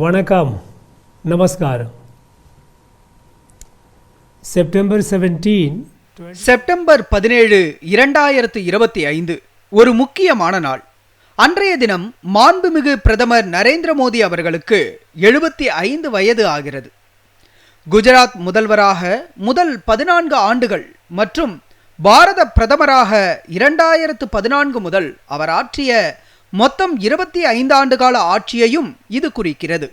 வணக்கம் நமஸ்காரம். September seventeen September பதினேழு இரண்டாயிரத்து இருபத்தி ஐந்து ஒரு முக்கியமான நாள். அன்றைய தினம் மாண்புமிகு பிரதமர் நரேந்திர மோடி அவர்களுக்கு எழுபத்தி ஐந்து வயது ஆகிறது. குஜராத் முதல்வராக முதல் பதினான்கு ஆண்டுகள் மற்றும் பாரத பிரதமராக இரண்டாயிரத்து பதினான்கு முதல் அவர் ஆற்றிய மொத்தம் இருபத்தி ஐந்து ஆண்டுகால ஆட்சியையும் இது குறிக்கிறது.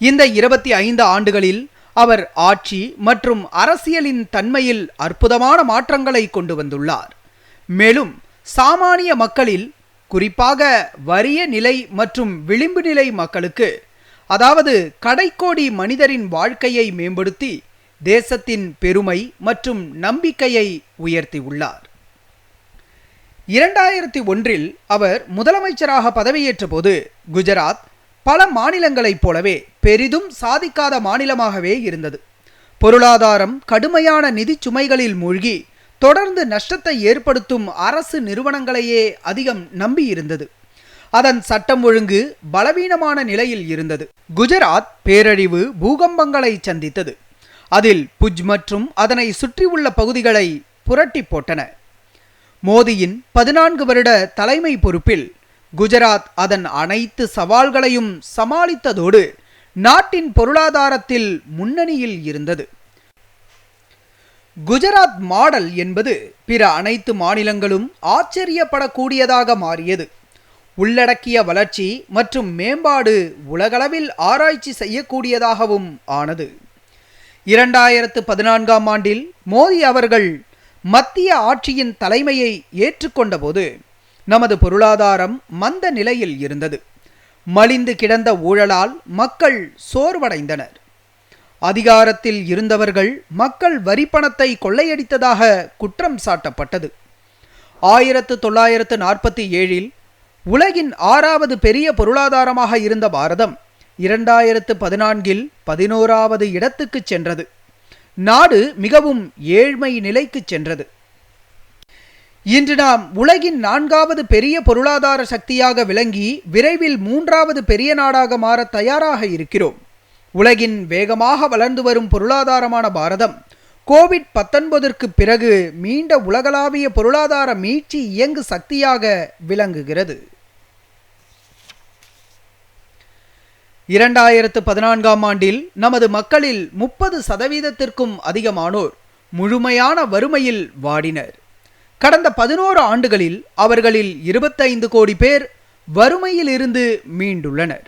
இந்த இருபத்தி ஐந்து ஆண்டுகளில் அவர் ஆட்சி மற்றும் அரசியலின் தன்மையில் அற்புதமான மாற்றங்களை கொண்டு வந்துள்ளார். மேலும் சாமானிய மக்களில் குறிப்பாக வறிய நிலை மற்றும் விளிம்பு நிலை மக்களுக்கு அதாவது கடைக்கோடி மனிதரின் வாழ்க்கையை மேம்படுத்தி தேசத்தின் பெருமை மற்றும் நம்பிக்கையை உயர்த்தியுள்ளார் இரண்டாயிரத்தி ஒன்றில் அவர் முதலமைச்சராக பதவியேற்ற போது குஜராத் பல மாநிலங்களைப் போலவே பெரிதும் சாதிக்காத மாநிலமாகவே இருந்தது. பொருளாதாரம் கடுமையான நிதி சுமைகளில் மூழ்கி தொடர்ந்து நஷ்டத்தை ஏற்படுத்தும் அரசு நிறுவனங்களையே அதிகம் நம்பியிருந்தது. அதன் சட்டம் ஒழுங்கு பலவீனமான நிலையில் இருந்தது. குஜராத் பேரழிவு பூகம்பங்களை சந்தித்தது. அதில் புஜ் மற்றும் அதனை சுற்றியுள்ள பகுதிகளை புரட்டி போட்டன. மோடியின் பதினான்கு வருட தலைமை பொறுப்பில் குஜராத் அதன் அனைத்து சவால்களையும் சமாளித்ததோடு நாட்டின் பொருளாதாரத்தில் முன்னணியில் இருந்தது. குஜராத் மாடல் என்பது பிற அனைத்து மாநிலங்களும் ஆச்சரியப்படக்கூடியதாக மாறியது. உள்ளடக்கிய வளர்ச்சி மற்றும் மேம்பாடு உலகளவில் ஆராய்ச்சி செய்யக்கூடியதாகவும் ஆனது. இரண்டாயிரத்து பதினான்காம் ஆண்டில் மோடி அவர்கள் மத்திய ஆட்சியின் தலைமையை ஏற்றுக்கொண்டபோது நமது பொருளாதாரம் மந்த நிலையில் இருந்தது. மலிந்து கிடந்த ஊழலால் மக்கள் சோர்வடைந்தனர். அதிகாரத்தில் இருந்தவர்கள் மக்கள் வரிப்பணத்தை கொள்ளையடித்ததாக குற்றம் சாட்டப்பட்டது. ஆயிரத்து தொள்ளாயிரத்து நாற்பத்தி ஏழில் உலகின் ஆறாவது பெரிய பொருளாதாரமாக இருந்த பாரதம் இரண்டாயிரத்து பதினான்கில் பதினோராவது இடத்துக்கு சென்றது. நாடு மிகவும் ஏழ்மை நிலைக்கு சென்றது. இன்று நாம் உலகின் நான்காவது பெரிய பொருளாதார சக்தியாக விளங்கி விரைவில் மூன்றாவது பெரிய நாடாக மாற தயாராக இருக்கிறோம். உலகின் வேகமாக வளர்ந்து வரும் பொருளாதாரமான பாரதம் கோவிட் பத்தொன்பதற்கு பிறகு மீண்ட உலகளாவிய பொருளாதார மீட்சி இயங்கு சக்தியாக விளங்குகிறது. இரண்டாயிரத்து பதினான்காம் ஆண்டில் நமது மக்களில் முப்பது சதவீதத்திற்கும் அதிகமானோர் முழுமையான வறுமையில் வாடினர். கடந்த பதினோரு ஆண்டுகளில் அவர்களில் இருபத்தைந்து கோடி பேர் வறுமையில் இருந்து மீண்டுள்ளனர்.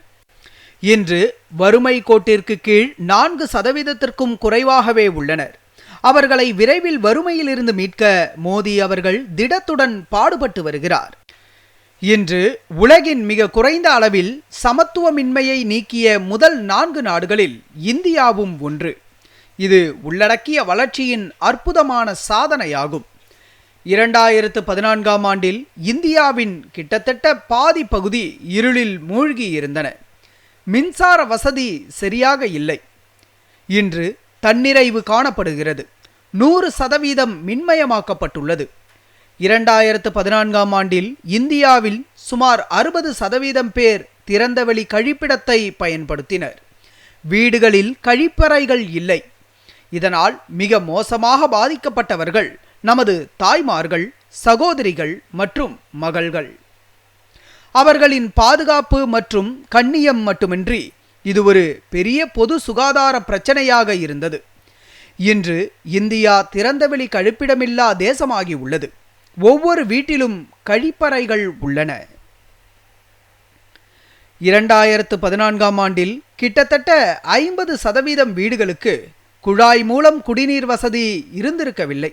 இன்று வறுமை கோட்டிற்கு கீழ் நான்கு சதவீதத்திற்கும் குறைவாகவே உள்ளனர். அவர்களை விரைவில் வறுமையில் இருந்து மீட்க மோடி அவர்கள் திடத்துடன் பாடுபட்டு வருகிறார். இன்று உலகின் மிக குறைந்த அளவில் சமத்துவமின்மையை நீக்கிய முதல் நான்கு நாடுகளில் இந்தியாவும் ஒன்று. இது உள்ளடக்கிய வளர்ச்சியின் அற்புதமான சாதனையாகும். இரண்டாயிரத்து பதினான்காம் ஆண்டில் இந்தியாவின் கிட்டத்தட்ட பாதி பகுதி இருளில் மூழ்கி இருந்தன மின்சார வசதி சரியாக இல்லை. இன்று தன்னிறைவு காணப்படுகிறது. நூறு சதவீதம் மின்மயமாக்கப்பட்டுள்ளது. இரண்டாயிரத்து பதினான்காம் ஆண்டில் இந்தியாவில் சுமார் அறுபது சதவீதம் பேர் திறந்தவெளி கழிப்பிடத்தை பயன்படுத்தினர். வீடுகளில் கழிப்பறைகள் இல்லை. இதனால் மிக மோசமாக பாதிக்கப்பட்டவர்கள் நமது தாய்மார்கள் சகோதரிகள் மற்றும் மகள்கள். அவர்களின் பாதுகாப்பு மற்றும் கண்ணியம் மட்டுமின்றி இது ஒரு பெரிய பொது சுகாதார பிரச்சனையாக இருந்தது. இன்று இந்தியா திறந்தவெளி கழிப்பிடமில்லா தேசமாகி உள்ளது. ஒவ்வொரு வீட்டிலும் கழிப்பறைகள் உள்ளன. இரண்டாயிரத்து பதினான்காம் ஆண்டில் கிட்டத்தட்ட ஐம்பது சதவீதம் வீடுகளுக்கு குழாய் மூலம் குடிநீர் வசதி இருந்திருக்கவில்லை.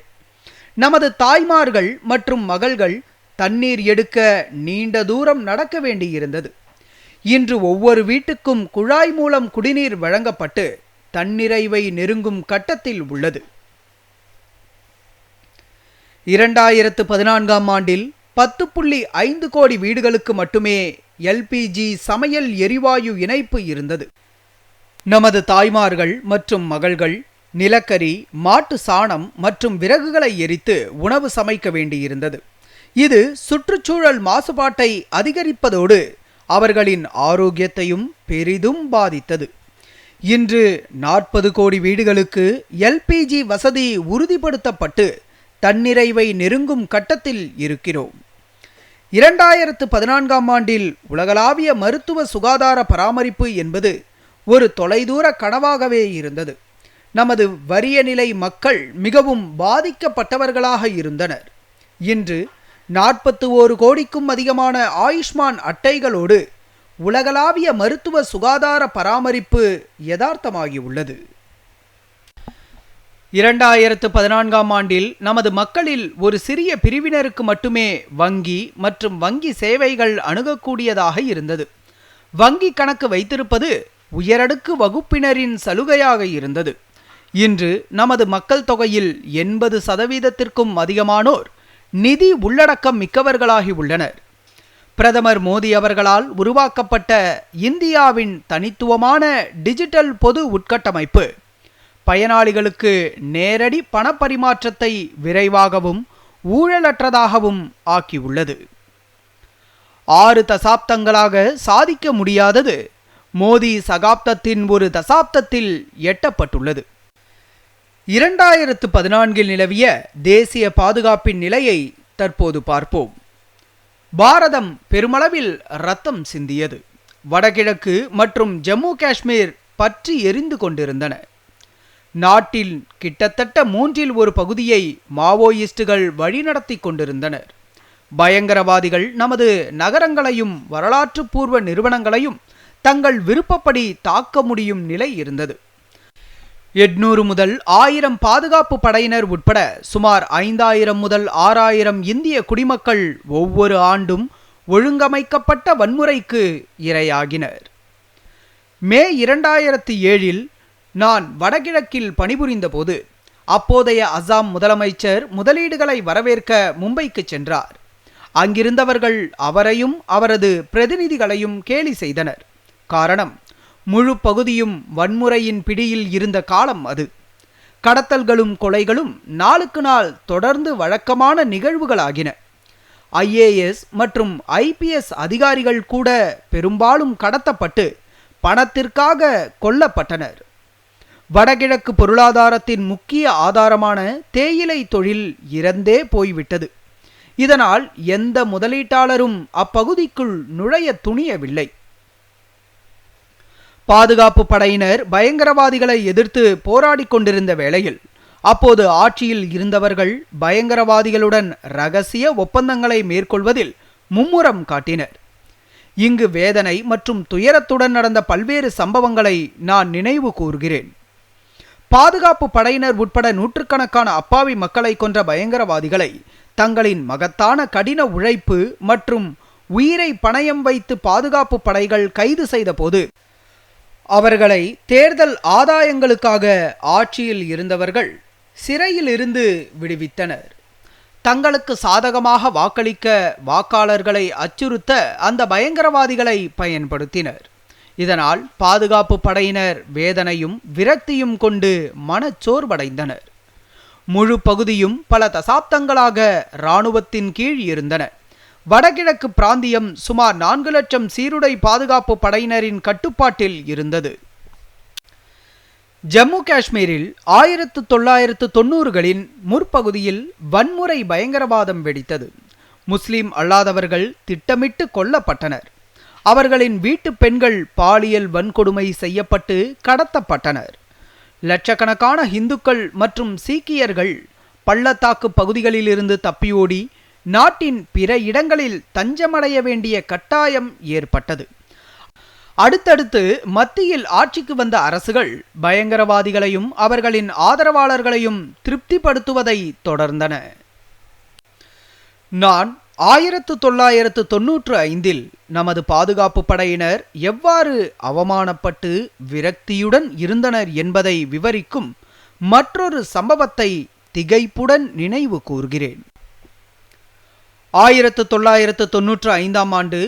நமது தாய்மார்கள் மற்றும் மகள்கள் தண்ணீர் எடுக்க நீண்ட தூரம் நடக்க வேண்டியிருந்தது. இன்று ஒவ்வொரு வீட்டுக்கும் குழாய் மூலம் குடிநீர் வழங்கப்பட்டு தன்னிறைவை நெருங்கும் கட்டத்தில் உள்ளது. இரண்டாயிரத்து பதினான்காம் ஆண்டில் பத்து புள்ளி ஐந்து கோடி வீடுகளுக்கு மட்டுமே எல்பிஜி சமையல் எரிவாயு இணைப்பு இருந்தது. நமது தாய்மார்கள் மற்றும் மகள்கள் நிலக்கரி மாட்டு சாணம் மற்றும் விறகுகளை எரித்து உணவு சமைக்க வேண்டியிருந்தது. இது சுற்றுச்சூழல் மாசுபாட்டை அதிகரிப்பதோடு அவர்களின் ஆரோக்கியத்தையும் பெரிதும் பாதித்தது. இன்று நாற்பது கோடி வீடுகளுக்கு எல்பிஜி வசதி உறுதிப்படுத்தப்பட்டு தன்னிறைவை நெருங்கும் கட்டத்தில் இருக்கிறோம். இரண்டாயிரத்து பதினான்காம் ஆண்டில் உலகளாவிய மருத்துவ சுகாதார பராமரிப்பு என்பது ஒரு தொலைதூர கனவாகவே இருந்தது. நமது வறிய நிலை மக்கள் மிகவும் பாதிக்கப்பட்டவர்களாக இருந்தனர். இன்று நாற்பத்து ஓரு கோடிக்கும் அதிகமான ஆயுஷ்மான் அட்டைகளோடு உலகளாவிய மருத்துவ சுகாதார பராமரிப்பு யதார்த்தமாகியுள்ளது. இரண்டாயிரத்து பதினான்காம் ஆண்டில் நமது மக்களில் ஒரு சிறிய பிரிவினருக்கு மட்டுமே வங்கி மற்றும் வங்கி சேவைகள் அணுகக்கூடியதாக இருந்தது. வங்கி கணக்கு வைத்திருப்பது உயரடுக்கு வகுப்பினரின் சலுகையாக இருந்தது. இன்று நமது மக்கள் தொகையில் எண்பது சதவீதத்திற்கும் அதிகமானோர் நிதி உள்ளடக்கம் மிக்கவர்களாகி உள்ளனர். பிரதமர் மோடி அவர்களால் உருவாக்கப்பட்ட இந்தியாவின் தனித்துவமான டிஜிட்டல் பொது உட்கட்டமைப்பு பயனாளிகளுக்கு நேரடி பணப்பரிமாற்றத்தை விரைவாகவும் ஊழலற்றதாகவும் ஆக்கியுள்ளது. ஆறு தசாப்தங்களாக சாதிக்க முடியாதது மோதி சகாப்தத்தின் ஒரு தசாப்தத்தில் எட்டப்பட்டுள்ளது. இரண்டாயிரத்து பதினான்கில் நிலவிய தேசிய பாதுகாப்பின் நிலையை தற்போது பார்ப்போம். பாரதம் பெருமளவில் ரத்தம் சிந்தியது. வடகிழக்கு மற்றும் ஜம்மு காஷ்மீர் பற்றி எரிந்து கொண்டிருந்தன. நாட்டில் கிட்டத்தட்ட மூன்றில் ஒரு பகுதியை மாவோயிஸ்டுகள் வழிநடத்தி கொண்டிருந்தனர். பயங்கரவாதிகள் நமது நகரங்களையும் வரலாற்று பூர்வ நிறுவனங்களையும் தங்கள் விருப்பப்படி தாக்க முடியும் நிலை இருந்தது. எட்நூறு முதல் ஆயிரம் பாதுகாப்பு படையினர் உட்பட சுமார் ஐந்தாயிரம் முதல் ஆறாயிரம் இந்திய குடிமக்கள் ஒவ்வொரு ஆண்டும் ஒழுங்கமைக்கப்பட்ட வன்முறைக்கு இரையாகினர். மே இரண்டாயிரத்தி ஏழில் நான் வடகிழக்கில் பணிபுரிந்த போது அப்போதைய அசாம் முதலமைச்சர் முதலீடுகளை வரவேற்க மும்பைக்கு சென்றார். அங்கிருந்தவர்கள் அவரையும் அவரது பிரதிநிதிகளையும் கேலி செய்தனர். காரணம் முழு பகுதியும் வன்முறையின் பிடியில் இருந்த காலம் அது. கடத்தல்களும் கொலைகளும் நாளுக்கு நாள் தொடர்ந்து வழக்கமான நிகழ்வுகளாகின. ஐஏஎஸ் மற்றும் ஐபிஎஸ் அதிகாரிகள் கூட பெரும்பாலும் கடத்தப்பட்டு பணத்திற்காக கொல்லப்பட்டனர். வடகிழக்கு பொருளாதாரத்தின் முக்கிய ஆதாரமான தேயிலை தொழில் இறந்தே போய்விட்டது. இதனால் எந்த முதலீட்டாளரும் அப்பகுதிக்குள் நுழைய துணியவில்லை. பாதுகாப்பு படையினர் பயங்கரவாதிகளை எதிர்த்து போராடிக் கொண்டிருந்த வேளையில் அப்போது ஆட்சியில் இருந்தவர்கள் பயங்கரவாதிகளுடன் ரகசிய ஒப்பந்தங்களை மேற்கொள்வதில் மும்முரம் காட்டினர். இங்கு வேதனை மற்றும் துயரத்துடன் நடந்த பல்வேறு சம்பவங்களை நான் நினைவு கூர்கிறேன் பாதுகாப்பு படையினர் உட்பட நூற்றுக்கணக்கான அப்பாவி மக்களை கொன்ற பயங்கரவாதிகளை தங்களின் மகத்தான கடின உழைப்பு மற்றும் உயிரை பணயம் வைத்து பாதுகாப்பு படைகள் கைது செய்தபோது அவர்களை தேர்தல் ஆதாயங்களுக்காக ஆட்சியில் இருந்தவர்கள் சிறையில் இருந்து விடுவித்தனர். தங்களுக்கு சாதகமாக வாக்களிக்க வாக்காளர்களை அச்சுறுத்த அந்த பயங்கரவாதிகளை பயன்படுத்தினர். இதனால் பாதுகாப்பு படையினர் வேதனையும் விரக்தியும் கொண்டு மனச்சோர்வடைந்தனர். முழு பகுதியும் பல தசாப்தங்களாக இராணுவத்தின் கீழ் இருந்தன. வடகிழக்கு பிராந்தியம் சுமார் நான்கு லட்சம் சீருடை பாதுகாப்பு படையினரின் கட்டுப்பாட்டில் இருந்தது. ஜம்மு காஷ்மீரில் ஆயிரத்து தொள்ளாயிரத்து தொண்ணூறுகளின் முற்பகுதியில் வன்முறை பயங்கரவாதம் வெடித்தது. முஸ்லிம் அல்லாதவர்கள் திட்டமிட்டு கொல்லப்பட்டனர். அவர்களின் வீட்டு பெண்கள் பாலியல் வன்கொடுமை செய்யப்பட்டு கடத்தப்பட்டனர். லட்சக்கணக்கான இந்துக்கள் மற்றும் சீக்கியர்கள் பள்ளத்தாக்கு பகுதிகளிலிருந்து தப்பியோடி நாட்டின் பிற இடங்களில் தஞ்சமடைய வேண்டிய கட்டாயம் ஏற்பட்டது. அடுத்தடுத்து மத்தியில் ஆட்சிக்கு வந்த அரசுகள் பயங்கரவாதிகளையும் அவர்களின் ஆதரவாளர்களையும் திருப்திப்படுத்துவதை தொடர்ந்தன. நான் ஆயிரத்து தொள்ளாயிரத்து தொன்னூற்று ஐந்தில் நமது பாதுகாப்பு படையினர் எவ்வாறு அவமானப்பட்டு விரக்தியுடன் இருந்தனர் என்பதை விவரிக்கும் மற்றொரு சம்பவத்தை திகைப்புடன் நினைவு கூர்கிறேன். ஆயிரத்து தொள்ளாயிரத்து தொன்னூற்று ஐந்தாம் ஆண்டு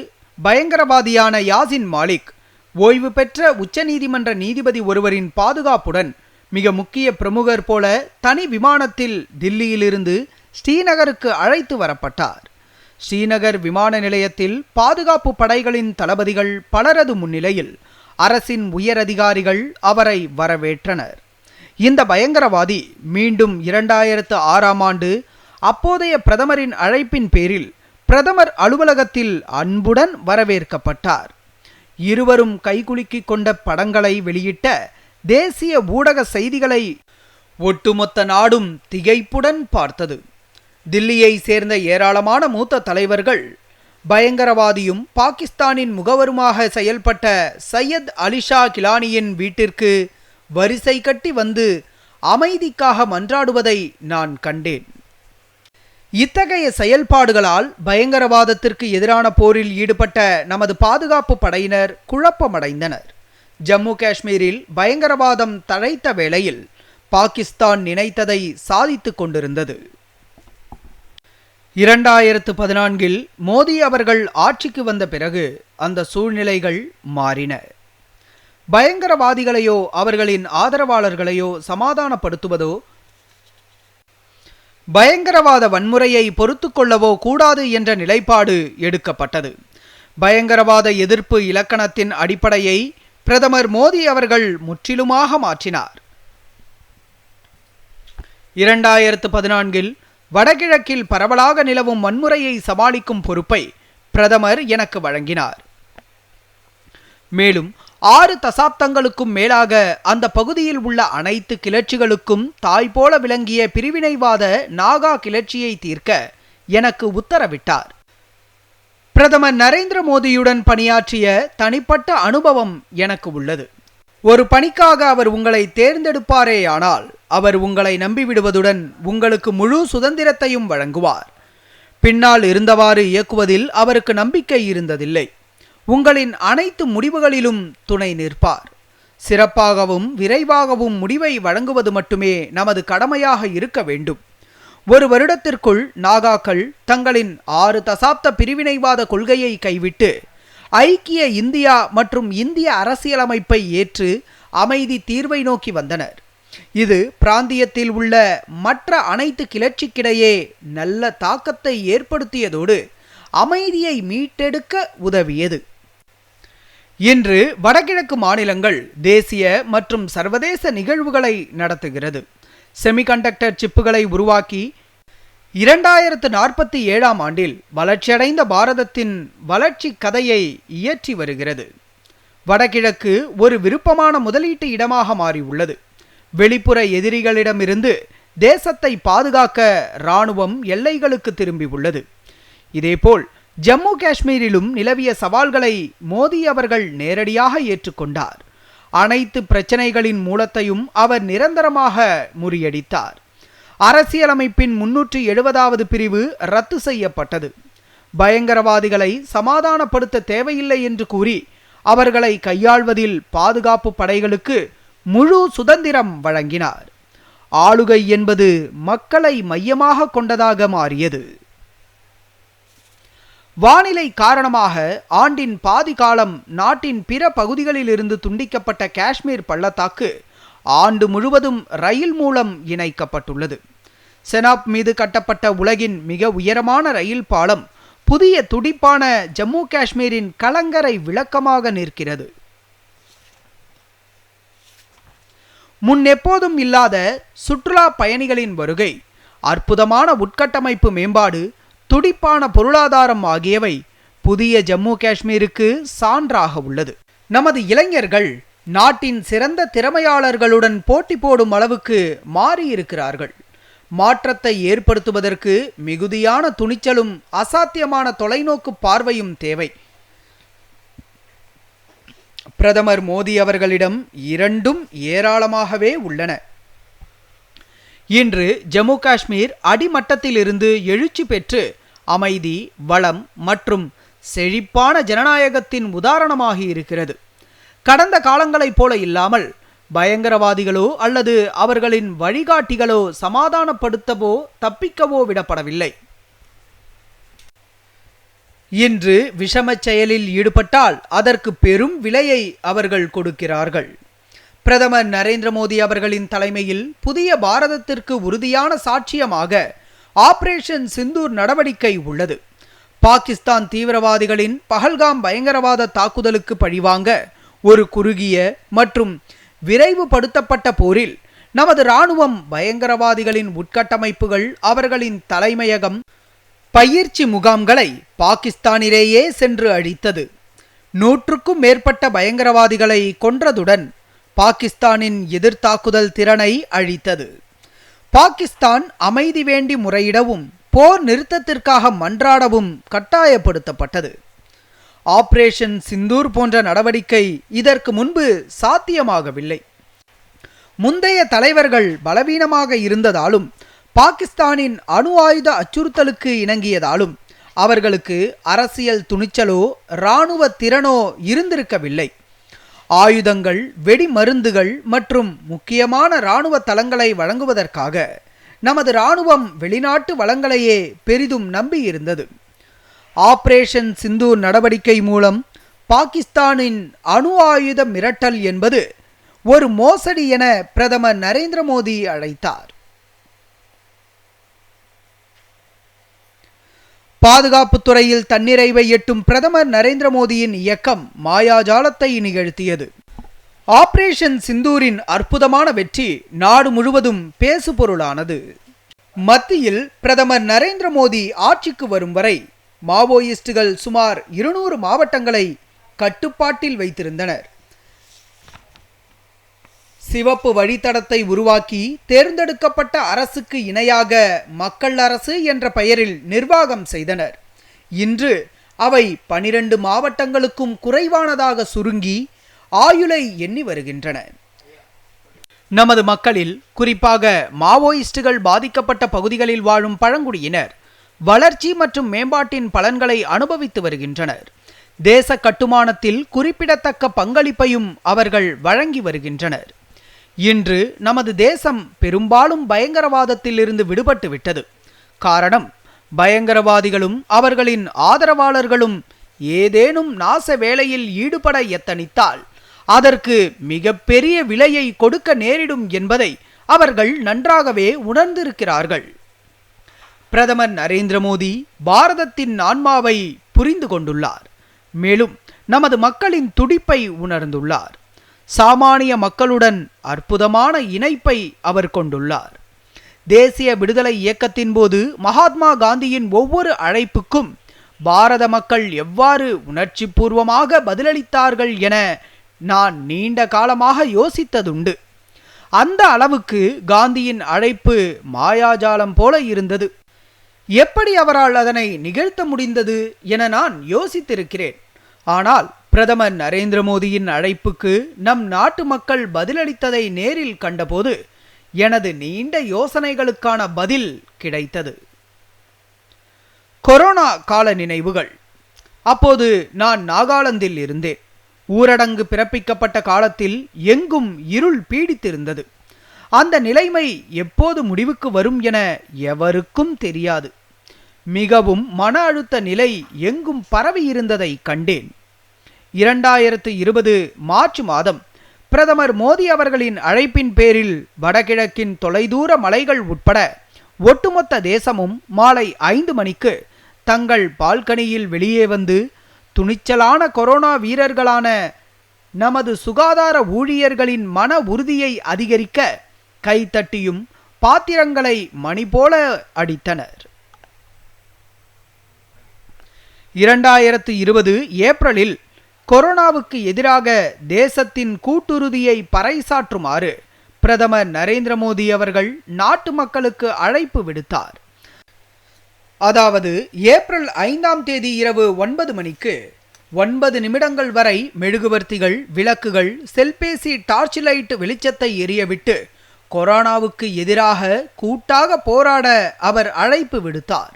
பயங்கரவாதியான யாசின் மாலிக் ஓய்வு பெற்ற உச்சநீதிமன்ற நீதிபதி ஒருவரின் பாதுகாப்புடன் மிக முக்கிய பிரமுகர் போல தனி விமானத்தில் தில்லியிலிருந்து ஸ்ரீநகருக்கு அழைத்து வரப்பட்டார். ஸ்ரீநகர் விமான நிலையத்தில் பாதுகாப்பு படைகளின் தளபதிகள் பலரது முன்னிலையில் அரசின் உயரதிகாரிகள் அவரை வரவேற்றனர். இந்த பயங்கரவாதி மீண்டும் இரண்டாயிரத்து ஆறாம் ஆண்டு அப்போதைய பிரதமரின் அழைப்பின் பேரில் பிரதமர் அலுவலகத்தில் அன்புடன் வரவேற்கப்பட்டார். இருவரும் கைகுலுக்கிக் கொண்ட படங்களை வெளியிட்ட தேசிய ஊடக செய்திகளை ஒட்டுமொத்த நாடும் திகைப்புடன் பார்த்தது. தில்லியை சேர்ந்த ஏராளமான மூத்த தலைவர்கள் பயங்கரவாதியும் பாகிஸ்தானின் முகவருமாக செயல்பட்ட சையத் அலிஷா கிலானியின் வீட்டிற்கு வரிசை கட்டி வந்து அமைதிக்காக மன்றாடுவதை நான் கண்டேன். இத்தகைய செயல்பாடுகளால் பயங்கரவாதத்திற்கு எதிரான போரில் ஈடுபட்ட நமது பாதுகாப்பு படையினர் குழப்பமடைந்தனர். ஜம்மு காஷ்மீரில் பயங்கரவாதம் தழைத்த வேளையில் பாகிஸ்தான் நினைத்ததை சாதித்து கொண்டிருந்தது. இரண்டாயிரத்து பதினான்கில் மோடி அவர்கள் ஆட்சிக்கு வந்த பிறகு அந்த சூழ்நிலைகள் மாறின. பயங்கரவாதிகளையோ அவர்களின் ஆதரவாளர்களையோ சமாதானப்படுத்துவதோ பயங்கரவாத வன்முறையை பொறுத்து கொள்ளவோ கூடாது என்ற நிலைப்பாடு எடுக்கப்பட்டது. பயங்கரவாத எதிர்ப்பு இலக்கணத்தின் அடிப்படையை பிரதமர் மோடி அவர்கள் முற்றிலுமாக மாற்றினார். இரண்டாயிரத்து பதினான்கில் வடகிழக்கில் பரவலாக நிலவும் வன்முறையை சமாளிக்கும் பொறுப்பை பிரதமர் எனக்கு வழங்கினார். மேலும் ஆறு தசாப்தங்களுக்கும் மேலாக அந்த பகுதியில் உள்ள அனைத்து கிளர்ச்சிகளுக்கும் தாய் போல விளங்கிய பிரிவினைவாத நாகா கிளர்ச்சியை தீர்க்க எனக்கு உத்தரவிட்டார். பிரதமர் நரேந்திர மோடியுடன் பணியாற்றிய தனிப்பட்ட அனுபவம் எனக்கு உள்ளது. ஒரு பணிக்காக அவர் உங்களை தேர்ந்தெடுப்பாரேயானால் அவர் உங்களை நம்பிவிடுவதுடன் உங்களுக்கு முழு சுதந்திரத்தையும் வழங்குவார். பின்னால் இருந்தவாறு இயக்குவதில் அவருக்கு நம்பிக்கை இருந்ததில்லை. உங்களின் அனைத்து முடிவுகளிலும் துணை நிற்பார். சிறப்பாகவும் விரைவாகவும் முடிவை வழங்குவது மட்டுமே நமது கடமையாக இருக்க வேண்டும். ஒரு வருடத்திற்குள் நாகாக்கள் தங்களின் ஆறு தசாப்த பிரிவினைவாத கொள்கையை கைவிட்டு ஐக்கிய இந்தியா மற்றும் இந்திய அரசியலமைப்பை ஏற்று அமைதி தீர்வை நோக்கி வந்தனர். இது பிராந்தியத்தில் உள்ள மற்ற அனைத்து கிளர்ச்சிக்கிடையே நல்ல தாக்கத்தை ஏற்படுத்தியதோடு அமைதியை மீட்டெடுக்க உதவியது. இன்று வடகிழக்கு மாநிலங்கள் தேசிய மற்றும் சர்வதேச நிகழ்வுகளை நடத்துகிறது. செமிகண்டக்டர் சிப்புகளை உருவாக்கி இரண்டாயிரத்து நாற்பத்தி ஏழாம் ஆண்டில் வளர்ச்சியடைந்த பாரதத்தின் வளர்ச்சி கதையை இயற்றி வருகிறது. வடகிழக்கு ஒரு விருப்பமான முதலீட்டு இடமாக மாறியுள்ளது. வெளிப்புற எதிரிகளிடமிருந்து தேசத்தை பாதுகாக்க இராணுவம் எல்லைகளுக்கு திரும்பியுள்ளது இதேபோல் ஜம்மு காஷ்மீரிலும் நிலவிய சவால்களை மோடி அவர்கள் நேரடியாக ஏற்றுக்கொண்டார். அனைத்து பிரச்சனைகளின் மூலத்தையும் அவர் நிரந்தரமாக முறியடித்தார். அரசியலமைப்பின் முன்னூற்றி எழுபதாவது பிரிவு ரத்து செய்யப்பட்டது. பயங்கரவாதிகளை சமாதானப்படுத்த தேவையில்லை என்று கூறி அவர்களை கையாள்வதில் பாதுகாப்பு படைகளுக்கு முழு சுதந்திரம் வழங்கினார். ஆளுகை என்பது மக்களை மையமாக கொண்டதாக மாறியது. வானிலை காரணமாக ஆண்டின் பாதி காலம் நாட்டின் பிற பகுதிகளிலிருந்து துண்டிக்கப்பட்ட காஷ்மீர் பள்ளத்தாக்கு ஆண்டு முழுவதும் ரயில் மூலம் இணைக்கப்பட்டுள்ளது. செனாப் மீது கட்டப்பட்ட உலகின் மிக உயரமான ரயில் பாலம் புதிய துடிப்பான ஜம்மு காஷ்மீரின் கலங்கரை விளக்கமாக நிற்கிறது. முன்னெப்போதும் இல்லாத சுற்றுலா பயணிகளின் வருகை அற்புதமான உட்கட்டமைப்பு மேம்பாடு துடிப்பான பொருளாதாரம் ஆகியவை புதிய ஜம்மு காஷ்மீருக்கு சான்றாக உள்ளது. நமது இளைஞர்கள் நாட்டின் சிறந்த திறமையாளர்களுடன் போட்டி போடும் அளவுக்கு மாறியிருக்கிறார்கள். மாற்றத்தை ஏற்படுத்துவதற்கு மிகுதியான துணிச்சலும் அசாத்தியமான தொலைநோக்கு பார்வையும் தேவை. பிரதமர் மோடி அவர்களிடம் இரண்டும் ஏராளமாகவே உள்ளன. இன்று ஜம்மு காஷ்மீர் அடிமட்டத்திலிருந்து எழுச்சி பெற்று அமைதி வளம் மற்றும் செழிப்பான ஜனநாயகத்தின் உதாரணமாகி இருக்கிறது. கடந்த காலங்களைப் போல இல்லாமல் பயங்கரவாதிகளோ அல்லது அவர்களின் வழிகாட்டிகளோ சமாதானப்படுத்தவோ தப்பிக்கவோ விடப்படவில்லை. இன்று விஷமச் செயலில் ஈடுபட்டால் அதற்கு பெரும் விலையை அவர்கள் கொடுக்கிறார்கள். பிரதமர் நரேந்திர மோடி அவர்களின் தலைமையில் புதிய பாரதத்திற்கு உறுதியான சாட்சியமாக ஆபரேஷன் சிந்தூர் நடவடிக்கை உள்ளது. பாகிஸ்தான் தீவிரவாதிகளின் பகல்காம் பயங்கரவாத தாக்குதலுக்கு பழிவாங்க ஒரு குறுகிய மற்றும் விரைவுபடுத்தப்பட்ட போரில் நமது இராணுவம் பயங்கரவாதிகளின் உட்கட்டமைப்புகள் அவர்களின் தலைமையகம் பயிற்சி முகாம்களை பாகிஸ்தானிலேயே சென்று அழித்தது. நூற்றுக்கும் மேற்பட்ட பயங்கரவாதிகளை கொன்றதுடன் பாகிஸ்தானின் எதிர்த்தாக்குதல் திறனை அழித்தது. பாகிஸ்தான் அமைதி வேண்டி முறையிடவும் போர் நிறுத்தத்திற்காக மன்றாடவும் கட்டாயப்படுத்தப்பட்டது. ஆபரேஷன் சிந்தூர் போன்ற நடவடிக்கை இதற்கு முன்பு சாத்தியமாகவில்லை. முந்தைய தலைவர்கள் பலவீனமாக இருந்ததாலும் பாகிஸ்தானின் அணு ஆயுத அச்சுறுத்தலுக்கு இணங்கியதாலும் அவர்களுக்கு அரசியல் துணிச்சலோ இராணுவ திறனோ இருந்திருக்கவில்லை. ஆயுதங்கள் வெடிமருந்துகள் மற்றும் முக்கியமான இராணுவ தளங்களை வழங்குவதற்காக நமது இராணுவம் வெளிநாட்டு வளங்களையே பெரிதும் நம்பியிருந்தது. ஆபரேஷன் சிந்தூர் நடவடிக்கை மூலம் பாகிஸ்தானின் அணு ஆயுத மிரட்டல் என்பது ஒரு மோசடி என பிரதமர் நரேந்திர மோடி அழைத்தார். பாதுகாப்பு துறையில் தன்னிறைவை எட்டும் பிரதமர் நரேந்திர மோடியின் இயக்கம் மாயாஜாலத்தை நிகழ்த்தியது ஆபரேஷன் சிந்தூரின் அற்புதமான வெற்றி நாடு முழுவதும் பேசுபொருளானது. மத்தியில் பிரதமர் நரேந்திர மோடி ஆட்சிக்கு வரும் வரை மாவோயிஸ்டுகள் சுமார் இருநூறு மாவட்டங்களை கட்டுப்பாட்டில் வைத்திருந்தனர். சிவப்பு வழித்தடத்தை உருவாக்கி தேர்ந்தெடுக்கப்பட்ட அரசுக்கு இணையாக மக்கள் அரசு என்ற பெயரில் நிர்வாகம் செய்தனர். இன்று அவை பனிரெண்டு மாவட்டங்களுக்கும் குறைவானதாக சுருங்கி ஆயுளை எண்ணி வருகின்றன. நமது மக்களில் குறிப்பாக மாவோயிஸ்டுகள் பாதிக்கப்பட்ட பகுதிகளில் வாழும் பழங்குடியினர் வளர்ச்சி மற்றும் மேம்பாட்டின் பலன்களை அனுபவித்து வருகின்றனர். தேச கட்டுமானத்தில் குறிப்பிடத்தக்க பங்களிப்பையும் அவர்கள் வழங்கி வருகின்றனர். இன்று நமது தேசம் பெரும்பாலும் பயங்கரவாதத்திலிருந்து விடுபட்டு விட்டது. காரணம் பயங்கரவாதிகளும் அவர்களின் ஆதரவாளர்களும் ஏதேனும் நாச வேலையில் ஈடுபட எத்தனித்தால் அதற்கு மிகப்பெரிய விலையை கொடுக்க நேரிடும் என்பதை அவர்கள் நன்றாகவே உணர்ந்திருக்கிறார்கள். பிரதமர் நரேந்திர மோடி பாரதத்தின் ஆன்மாவை புரிந்து கொண்டுள்ளார். மேலும் நமது மக்களின் துடிப்பை உணர்ந்துள்ளார். சாமானிய மக்களுடன் அற்புதமான இணைப்பை அவர் கொண்டுள்ளார். தேசிய விடுதலை இயக்கத்தின் போது மகாத்மா காந்தியின் ஒவ்வொரு அழைப்புக்கும் பாரத மக்கள் எவ்வாறு உணர்ச்சி பூர்வமாக பதிலளித்தார்கள் என நான் நீண்ட காலமாக யோசித்ததுண்டு. அந்த அளவுக்கு காந்தியின் அழைப்பு மாயாஜாலம் போல இருந்தது. எப்படி அவரால் அதனை நிகழ்த்த முடிந்தது என நான் யோசித்திருக்கிறேன். ஆனால் பிரதமர் நரேந்திர மோடியின் அழைப்புக்கு நம் நாட்டு மக்கள் பதிலளித்ததை நேரில் கண்டபோது எனது நீண்ட யோசனைகளுக்கான பதில் கிடைத்தது. கொரோனா கால நினைவுகள். அப்போது நான் நாகாலாந்தில் இருந்தேன். ஊரடங்கு பிறப்பிக்கப்பட்ட காலத்தில் எங்கும் இருள் பீடித்திருந்தது. அந்த நிலைமை எப்போது முடிவுக்கு வரும் என எவருக்கும் தெரியாது. மிகவும் மன அழுத்த நிலை எங்கும் பரவி இருந்ததை கண்டேன். இரண்டாயிரத்து இருபது மார்ச் மாதம் பிரதமர் மோடி அவர்களின் அழைப்பின் பேரில் வடகிழக்கின் தொலைதூர மலைகள் உட்பட ஒட்டுமொத்த தேசமும் மாலை ஐந்து மணிக்கு தங்கள் பால்கனியில் வெளியே வந்து துணிச்சலான கொரோனா வீரர்களான நமது சுகாதார ஊழியர்களின் மன உறுதியை அதிகரிக்க கைத்தட்டியும் பாத்திரங்களை மணி போல அடித்தனர். இரண்டாயிரத்து இருபது ஏப்ரலில் கொரோனாவுக்கு எதிராக தேசத்தின் கூட்டுறுதியை பறைசாற்றுமாறு பிரதமர் நரேந்திர மோடி அவர்கள் நாட்டு மக்களுக்கு அழைப்பு விடுத்தார். அதாவது ஏப்ரல் ஐந்தாம் தேதி இரவு ஒன்பது மணிக்கு ஒன்பது நிமிடங்கள் வரை மெழுகுவர்த்திகள் விளக்குகள் செல்பேசி டார்ச் லைட் வெளிச்சத்தை எரியவிட்டு கொரோனாவுக்கு எதிராக கூட்டாக போராட அவர் அழைப்பு விடுத்தார்.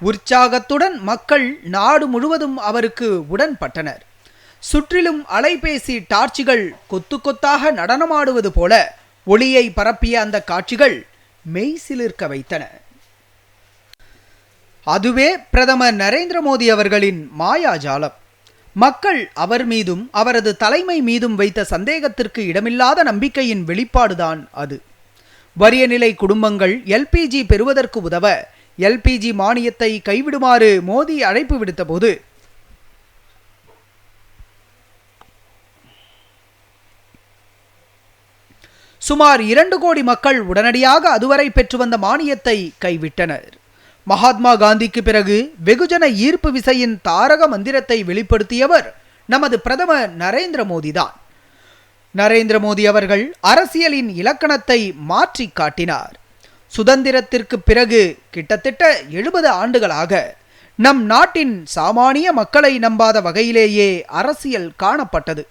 உற்சாகத்துடன் மக்கள் நாடு முழுவதும் அவருக்கு உடன்பட்டனர். சுற்றிலும் அலைபேசி டார்ச்சுகள் கொத்து கொத்தாக நடனமாடுவது போல ஒளியை பரப்பிய அந்த காட்சிகள் மெய் சிலிர்க்க வைத்தன. அதுவே பிரதமர் நரேந்திர மோடி அவர்களின் மாயாஜாலம். மக்கள் அவர் மீதும் அவரது தலைமை மீதும் வைத்த சந்தேகத்திற்கு இடமில்லாத நம்பிக்கையின் வெளிப்பாடுதான் அது. வறிய நிலை குடும்பங்கள் எல்பிஜி பெறுவதற்கு உதவ எல்பிஜி மானியத்தை கைவிடுமாறு மோடி அழைப்பு விடுத்தபோது சுமார் இரண்டு கோடி மக்கள் உடனடியாக அதுவரை பெற்று வந்த மானியத்தை கைவிட்டனர். மகாத்மா காந்திக்கு பிறகு வெகுஜன ஈர்ப்பு விசையின் தாரக மந்திரத்தை வெளிப்படுத்தியவர் நமது பிரதமர் நரேந்திர மோடிதான். நரேந்திர மோடி அவர்கள் அரசியலின் இலக்கணத்தை மாற்றி காட்டினார். சுதந்திரத்திற்கு பிறகு கிட்டத்தட்ட எழுபது ஆண்டுகளாக நம் நாட்டின் சாமானிய மக்களை நம்பாத வகையிலேயே அரசியல் காணப்பட்டது.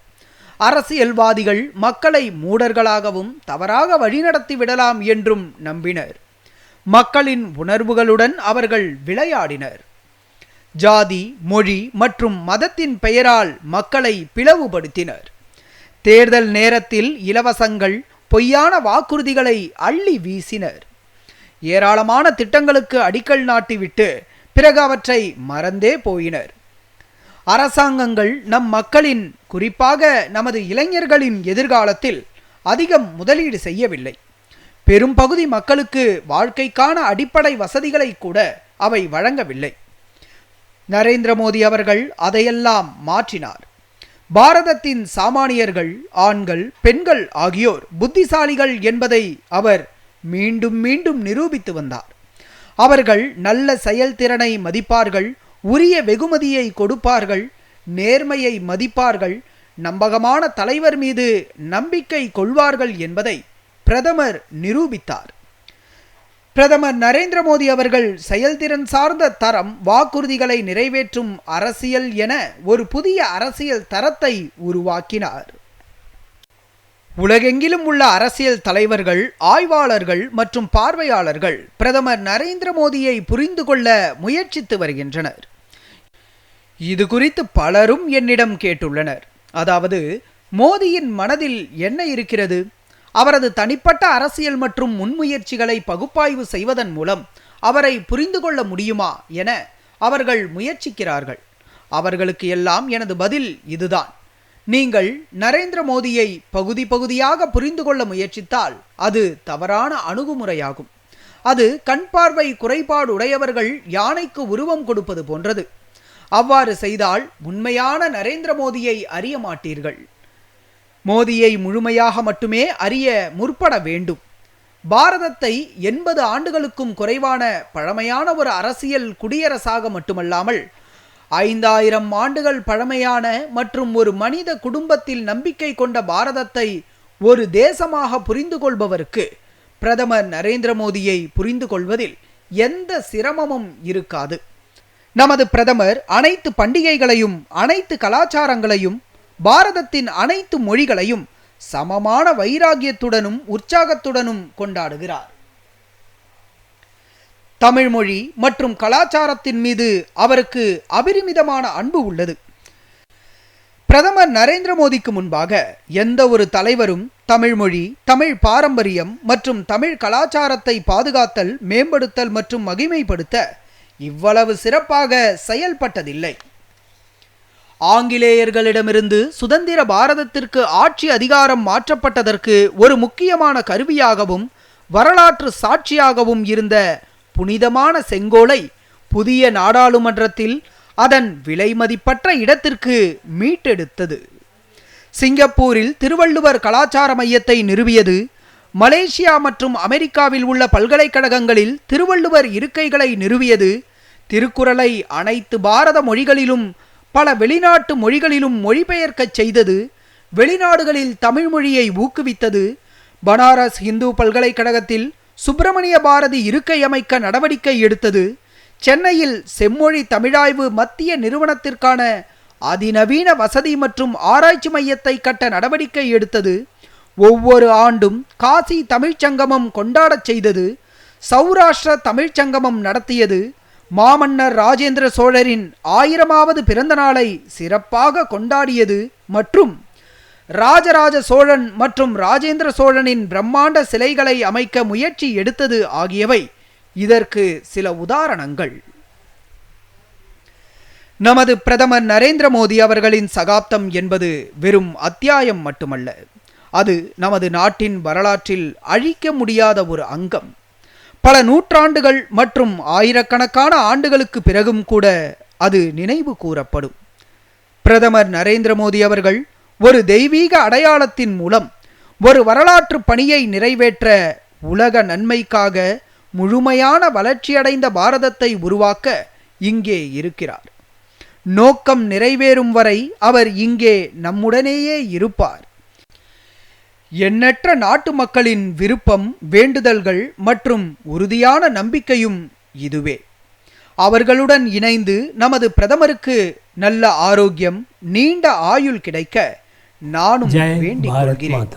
அரசியல்வாதிகள் மக்களை மூடர்களாகவும் தவறாக வழிநடத்தி விடலாம் என்றும் நம்பினர். மக்களின் உணர்வுகளுடன் அவர்கள் விளையாடினர். ஜாதி மொழி மற்றும் மதத்தின் பெயரால் மக்களை பிளவுபடுத்தினர். தேர்தல் நேரத்தில் இலவசங்கள் பொய்யான வாக்குறுதிகளை அள்ளி வீசினர். ஏராளமான திட்டங்களுக்கு அடிக்கல் நாட்டிவிட்டு பிறகு அவற்றை மறந்தே போயினர். அரசாங்கங்கள் நம் மக்களின் குறிப்பாக நமது இளைஞர்களின் எதிர்காலத்தில் அதிகம் முதலீடு செய்யவில்லை. பெரும்பகுதி மக்களுக்கு வாழ்க்கைக்கான அடிப்படை வசதிகளை கூட அவை வழங்கவில்லை. நரேந்திர மோடி அவர்கள் அதையெல்லாம் மாற்றினார். பாரதத்தின் சாமானியர்கள் ஆண்கள் பெண்கள் ஆகியோர் புத்திசாலிகள் என்பதை அவர் மீண்டும் மீண்டும் நிரூபித்து வந்தார். அவர்கள் நல்ல செயல்திறனை மதிப்பார்கள் உரிய வெகுமதியை கொடுப்பார்கள் நேர்மையை மதிப்பார்கள் நம்பகமான தலைவர் மீது நம்பிக்கை கொள்வார்கள் என்பதை பிரதமர் நிரூபித்தார். பிரதமர் நரேந்திர மோடி அவர்கள் செயல்திறன் சார்ந்த தரம் வாக்குறுதிகளை நிறைவேற்றும் அரசியல் என ஒரு புதிய அரசியல் தரத்தை உருவாக்கினார். உலகெங்கிலும் உள்ள அரசியல் தலைவர்கள் ஆய்வாளர்கள் மற்றும் பார்வையாளர்கள் பிரதமர் நரேந்திர மோடியை புரிந்து கொள்ள முயற்சித்து வருகின்றனர். இது குறித்து பலரும் என்னிடம் கேட்டுள்ளனர். அதாவது மோடியின் மனதில் என்ன இருக்கிறது? அவரது தனிப்பட்ட அரசியல் மற்றும் முன்முயற்சிகளை பகுப்பாய்வு செய்வதன் மூலம் அவரை புரிந்து கொள்ள முடியுமா என அவர்கள் முயற்சிக்கிறார்கள். அவர்களுக்கு எல்லாம் எனது பதில் இதுதான். நீங்கள் நரேந்திர மோடியை பகுதி பகுதியாக புரிந்து கொள்ள முயற்சித்தால் அது தவறான அணுகுமுறையாகும். அது கண் பார்வை குறைபாடு உடையவர்கள் யானைக்கு உருவம் கொடுப்பது போன்றது. அவ்வாறு செய்தால் உண்மையான நரேந்திர மோடியை அறிய மாட்டீர்கள். மோடியை முழுமையாக மட்டுமே அறிய முற்பட வேண்டும். பாரதத்தை எண்பது ஆண்டுகளுக்கும் குறைவான பழமையான ஒரு அரசியல் குடியரசாக மட்டுமல்லாமல் ஐந்தாயிரம் ஆண்டுகள் பழமையான மற்றும் ஒரு மனித குடும்பத்தில் நம்பிக்கை கொண்ட பாரதத்தை ஒரு தேசமாக புரிந்து கொள்பவருக்கு பிரதமர் நரேந்திர மோடியை புரிந்து கொள்வதில் எந்த சிரமமும் இருக்காது. நமது பிரதமர் அனைத்து பண்டிகைகளையும் அனைத்து கலாச்சாரங்களையும் பாரதத்தின் அனைத்து மொழிகளையும் சமமான வைராகியத்துடனும் உற்சாகத்துடனும் கொண்டாடுகிறார். தமிழ்மொழி மற்றும் கலாச்சாரத்தின் மீது அவருக்கு அபரிமிதமான அன்பு உள்ளது. பிரதமர் நரேந்திர மோடிக்கு முன்பாக எந்த ஒரு தலைவரும் தமிழ்மொழி தமிழ் பாரம்பரியம் மற்றும் தமிழ் கலாச்சாரத்தை பாதுகாத்தல் மேம்படுத்தல் மற்றும் மகிமைப்படுத்த இவ்வளவு சிறப்பாக செயல்பட்டதில்லை. ஆங்கிலேயர்களிடமிருந்து சுதந்திர பாரதத்திற்கு ஆட்சி அதிகாரம் மாற்றப்பட்டதற்கு ஒரு முக்கியமான கருவியாகவும் வரலாற்று சாட்சியாகவும் இருந்த புனிதமான செங்கோலை புதிய நாடாளுமன்றத்தில் அதன் விலைமதிப்பற்ற இடத்திற்கு மீட்டெடுத்தது. சிங்கப்பூரில் திருவள்ளுவர் கலாச்சார மையத்தை நிறுவியது மலேசியா மற்றும் அமெரிக்காவில் உள்ள பல்கலைக்கழகங்களில் திருவள்ளுவர் இருக்கைகளை நிறுவியது திருக்குறளை அனைத்து பாரத மொழிகளிலும் பல வெளிநாட்டு மொழிகளிலும் மொழிபெயர்க்கச் செய்தது வெளிநாடுகளில் தமிழ் மொழியை ஊக்குவித்தது. பனாரஸ் இந்து பல்கலைக்கழகத்தில் சுப்பிரமணிய பாரதி இருக்கை அமைக்க நடவடிக்கை எடுத்தது. சென்னையில் செம்மொழி தமிழாய்வு மத்திய நிறுவனத்திற்கான அதிநவீன வசதி மற்றும் ஆராய்ச்சி மையத்தை கட்ட நடவடிக்கை எடுத்தது. ஒவ்வொரு ஆண்டும் காசி தமிழ்ச் சங்கமம் கொண்டாடச் செய்தது. சௌராஷ்டிர தமிழ்ச் சங்கமம் நடத்தியது. மாமன்னர் ராஜேந்திர சோழரின் ஆயிரமாவது பிறந்த நாளை சிறப்பாக கொண்டாடியது மற்றும் ராஜராஜ சோழன் மற்றும் ராஜேந்திர சோழனின் பிரம்மாண்ட சிலைகளை அமைக்க முயற்சி எடுத்தது ஆகியவை. இதற்கு சில உதாரணங்கள். நமது பிரதமர் நரேந்திர மோடி அவர்களின் சகாப்தம் என்பது வெறும் அத்தியாயம் மட்டுமல்ல. அது நமது நாட்டின் வரலாற்றில் அழிக்க முடியாத ஒரு அங்கம். பல நூற்றாண்டுகள் மற்றும் ஆயிரக்கணக்கான ஆண்டுகளுக்கு பிறகும் கூட அது நினைவு கூறப்படும். பிரதமர் நரேந்திர மோடி அவர்கள் ஒரு தெய்வீக அடையாளத்தின் மூலம் ஒரு வரலாற்று பணியை நிறைவேற்ற உலக நன்மைக்காக முழுமையான வளர்ச்சியடைந்த பாரதத்தை உருவாக்க இங்கே இருக்கிறார். நோக்கம் நிறைவேறும் வரை அவர் இங்கே நம்முடனேயே இருப்பார். எண்ணற்ற நாட்டு மக்களின் விருப்பம் வேண்டுதல்கள் மற்றும் உறுதியான நம்பிக்கையும் இதுவே. அவர்களுடன் இணைந்து நமது பிரதமருக்கு நல்ல ஆரோக்கியம் நீண்ட ஆயுள் கிடைக்க நானும் வேண்டிக் கொள்கிறேன்.